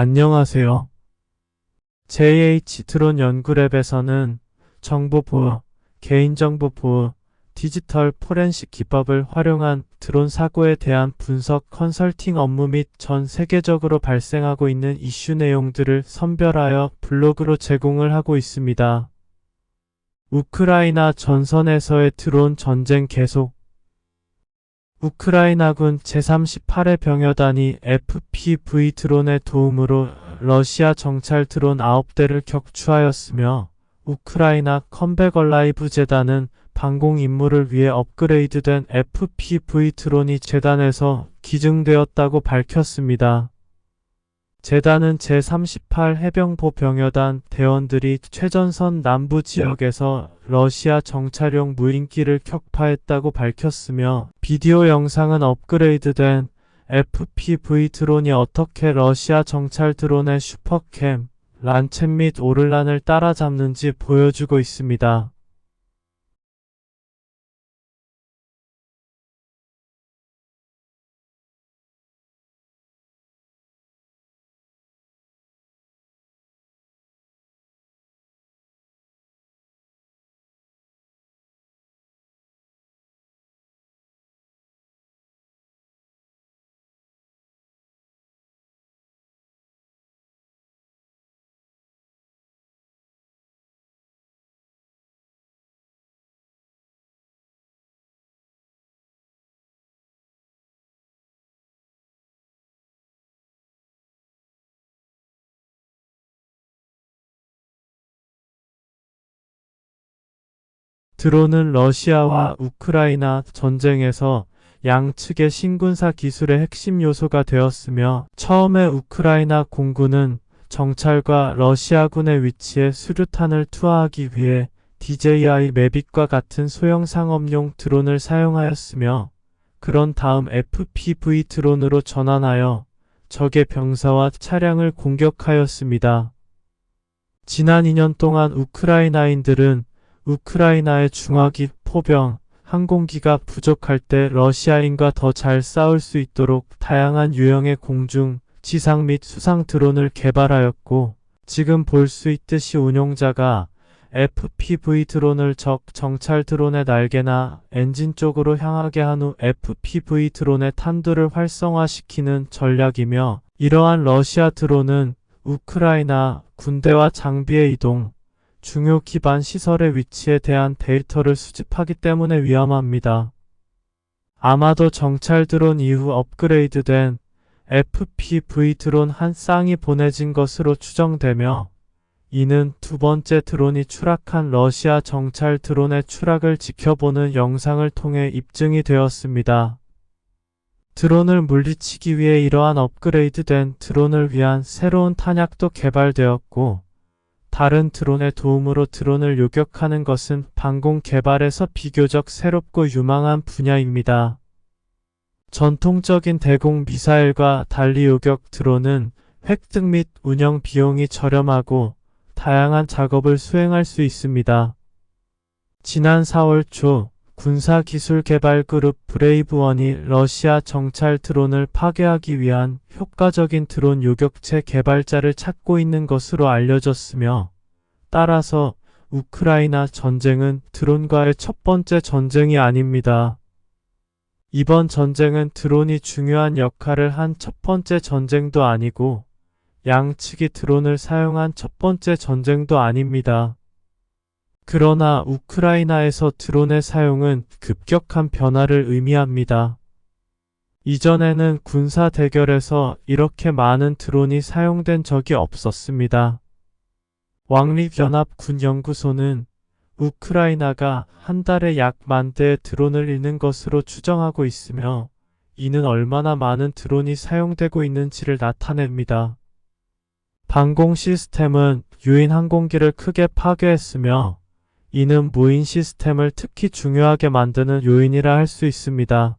안녕하세요. JH 드론 연구랩에서는 정보 보호, 개인정보 보호, 디지털 포렌식 기법을 활용한 드론 사고에 대한 분석 컨설팅 업무 및 전 세계적으로 발생하고 있는 이슈 내용들을 선별하여 블로그로 제공을 하고 있습니다. 우크라이나 전선에서의 드론 전쟁 계속 우크라이나군 제38의 병여단이 FPV 드론의 도움으로 러시아 정찰 드론 9대를 격추하였으며 우크라이나 컴백 얼라이브 재단은 방공 임무를 위해 업그레이드된 FPV 드론이 재단에서 기증되었다고 밝혔습니다. 재단은 제38 해병보 병여단 대원들이 최전선 남부 지역에서 러시아 정찰용 무인기를 격파했다고 밝혔으며 비디오 영상은 업그레이드된 FPV 드론이 어떻게 러시아 정찰 드론의 슈퍼캠, 란첸 및 오를란을 따라잡는지 보여주고 있습니다. 드론은 러시아와 우크라이나 전쟁에서 양측의 신군사 기술의 핵심 요소가 되었으며 처음에 우크라이나 공군은 정찰과 러시아군의 위치에 수류탄을 투하하기 위해 DJI 매빅과 같은 소형 상업용 드론을 사용하였으며 그런 다음 FPV 드론으로 전환하여 적의 병사와 차량을 공격하였습니다. 지난 2년 동안 우크라이나인들은 우크라이나의 중화기, 포병, 항공기가 부족할 때 러시아인과 더 잘 싸울 수 있도록 다양한 유형의 공중, 지상 및 수상 드론을 개발하였고, 지금 볼 수 있듯이 운용자가 FPV 드론을 적 정찰 드론의 날개나 엔진 쪽으로 향하게 한 후 FPV 드론의 탄두를 활성화시키는 전략이며, 이러한 러시아 드론은 우크라이나 군대와 장비의 이동, 중요 기반 시설의 위치에 대한 데이터를 수집하기 때문에 위험합니다. 아마도 정찰 드론 이후 업그레이드된 FPV 드론 한 쌍이 보내진 것으로 추정되며 이는 두 번째 드론이 추락한 러시아 정찰 드론의 추락을 지켜보는 영상을 통해 입증이 되었습니다. 드론을 물리치기 위해 이러한 업그레이드된 드론을 위한 새로운 탄약도 개발되었고 다른 드론의 도움으로 드론을 요격하는 것은 방공 개발에서 비교적 새롭고 유망한 분야입니다. 전통적인 대공 미사일과 달리 요격 드론은 획득 및 운영 비용이 저렴하고 다양한 작업을 수행할 수 있습니다. 지난 4월 초 군사기술개발그룹 브레이브원이 러시아 정찰 드론을 파괴하기 위한 효과적인 드론 요격체 개발자를 찾고 있는 것으로 알려졌으며 따라서 우크라이나 전쟁은 드론과의 첫 번째 전쟁이 아닙니다. 이번 전쟁은 드론이 중요한 역할을 한 첫 번째 전쟁도 아니고 양측이 드론을 사용한 첫 번째 전쟁도 아닙니다. 그러나 우크라이나에서 드론의 사용은 급격한 변화를 의미합니다. 이전에는 군사 대결에서 이렇게 많은 드론이 사용된 적이 없었습니다. 왕립연합군연구소는 우크라이나가 한 달에 약 만 대의 드론을 잃는 것으로 추정하고 있으며 이는 얼마나 많은 드론이 사용되고 있는지를 나타냅니다. 방공 시스템은 유인 항공기를 크게 파괴했으며 이는 무인 시스템을 특히 중요하게 만드는 요인이라 할 수 있습니다.